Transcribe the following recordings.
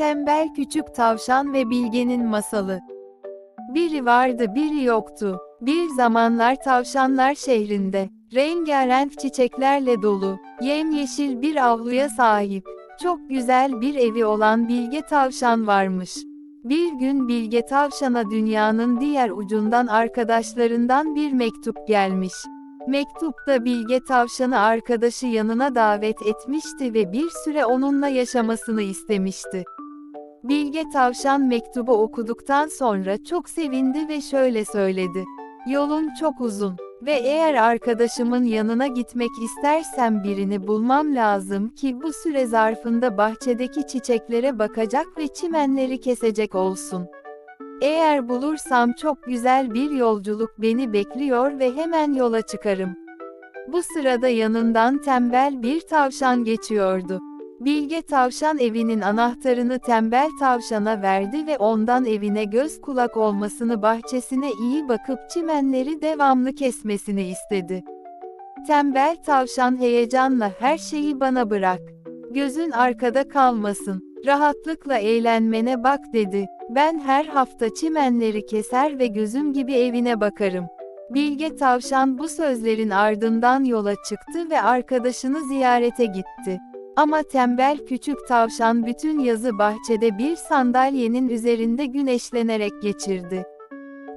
Tembel Küçük Tavşan ve Bilge'nin Masalı Biri vardı biri yoktu. Bir zamanlar tavşanlar şehrinde, rengarenk çiçeklerle dolu, yemyeşil bir avluya sahip, çok güzel bir evi olan Bilge Tavşan varmış. Bir gün Bilge Tavşan'a dünyanın diğer ucundan arkadaşlarından bir mektup gelmiş. Mektupta Bilge Tavşan'ı arkadaşı yanına davet etmişti ve bir süre onunla yaşamasını istemişti. Bilge Tavşan mektubu okuduktan sonra çok sevindi ve şöyle söyledi. Yolun çok uzun ve eğer arkadaşımın yanına gitmek istersem birini bulmam lazım ki bu süre zarfında bahçedeki çiçeklere bakacak ve çimenleri kesecek olsun. Eğer bulursam çok güzel bir yolculuk beni bekliyor ve hemen yola çıkarım. Bu sırada yanından tembel bir tavşan geçiyordu. Bilge tavşan evinin anahtarını tembel tavşana verdi ve ondan evine göz kulak olmasını bahçesine iyi bakıp çimenleri devamlı kesmesini istedi. Tembel tavşan heyecanla her şeyi bana bırak. Gözün arkada kalmasın. Rahatlıkla eğlenmene bak dedi. Ben her hafta çimenleri keser ve gözüm gibi evine bakarım. Bilge tavşan bu sözlerin ardından yola çıktı ve arkadaşını ziyarete gitti. Ama tembel küçük tavşan bütün yazı bahçede bir sandalyenin üzerinde güneşlenerek geçirdi.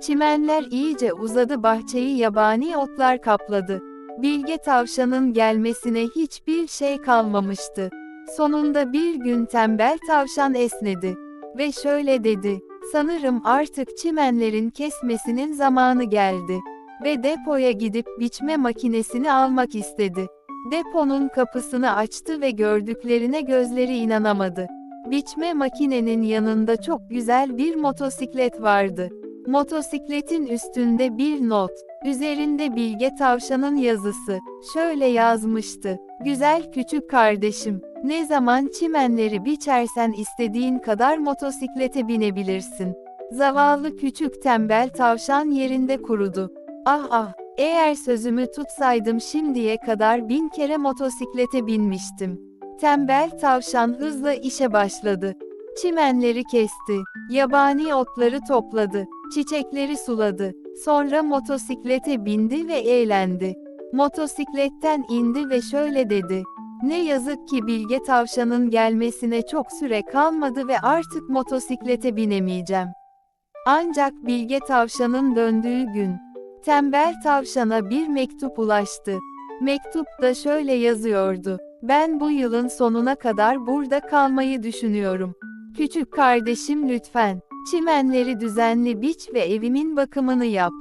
Çimenler iyice uzadı bahçeyi yabani otlar kapladı. Bilge tavşanın gelmesine hiçbir şey kalmamıştı. Sonunda bir gün tembel tavşan esnedi ve şöyle dedi: "Sanırım artık çimenlerin kesmesinin zamanı geldi." Ve depoya gidip biçme makinesini almak istedi. Deponun kapısını açtı ve gördüklerine gözleri inanamadı. Biçme makinenin yanında çok güzel bir motosiklet vardı. Motosikletin üstünde bir not, üzerinde Bilge Tavşan'ın yazısı, şöyle yazmıştı. Güzel küçük kardeşim, ne zaman çimenleri biçersen istediğin kadar motosiklete binebilirsin. Zavallı küçük tembel tavşan yerinde kurudu. Ah ah, eğer sözümü tutsaydım şimdiye kadar bin kere motosiklete binmiştim. Tembel tavşan hızla işe başladı. Çimenleri kesti, yabani otları topladı, çiçekleri suladı. Sonra motosiklete bindi ve eğlendi. Motosikletten indi ve şöyle dedi. Ne yazık ki Bilge Tavşan'ın gelmesine çok süre kalmadı ve artık motosiklete binemeyeceğim. Ancak Bilge Tavşan'ın döndüğü gün, Tembel tavşana bir mektup ulaştı. Mektupta şöyle yazıyordu. Ben bu yılın sonuna kadar burada kalmayı düşünüyorum. Küçük kardeşim lütfen, çimenleri düzenli biç ve evimin bakımını yap.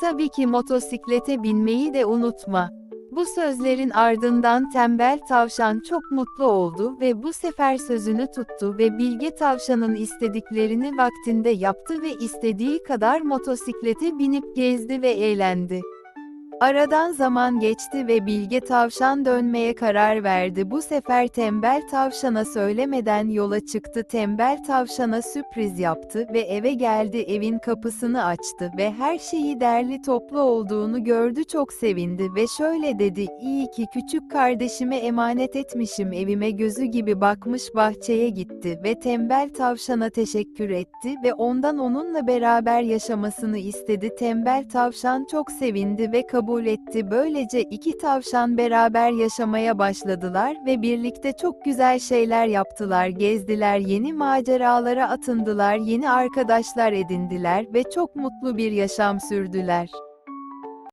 Tabii ki motosiklete binmeyi de unutma. Bu sözlerin ardından tembel tavşan çok mutlu oldu ve bu sefer sözünü tuttu ve bilge tavşanın istediklerini vaktinde yaptı ve istediği kadar motosiklete binip gezdi ve eğlendi. Aradan zaman geçti ve Bilge Tavşan dönmeye karar verdi. Bu sefer Tembel Tavşan'a söylemeden yola çıktı. Tembel Tavşan'a sürpriz yaptı ve eve geldi. Evin kapısını açtı ve her şeyi derli toplu olduğunu gördü. Çok sevindi ve şöyle dedi: "İyi ki küçük kardeşime emanet etmişim. Evime gözü gibi bakmış bahçeye gitti ve Tembel Tavşan'a teşekkür etti ve ondan onunla beraber yaşamasını istedi. Tembel Tavşan çok sevindi ve kabul kabul etti. Böylece iki tavşan beraber yaşamaya başladılar ve birlikte çok güzel şeyler yaptılar. Gezdiler, yeni maceralara atındılar, yeni arkadaşlar edindiler ve çok mutlu bir yaşam sürdüler.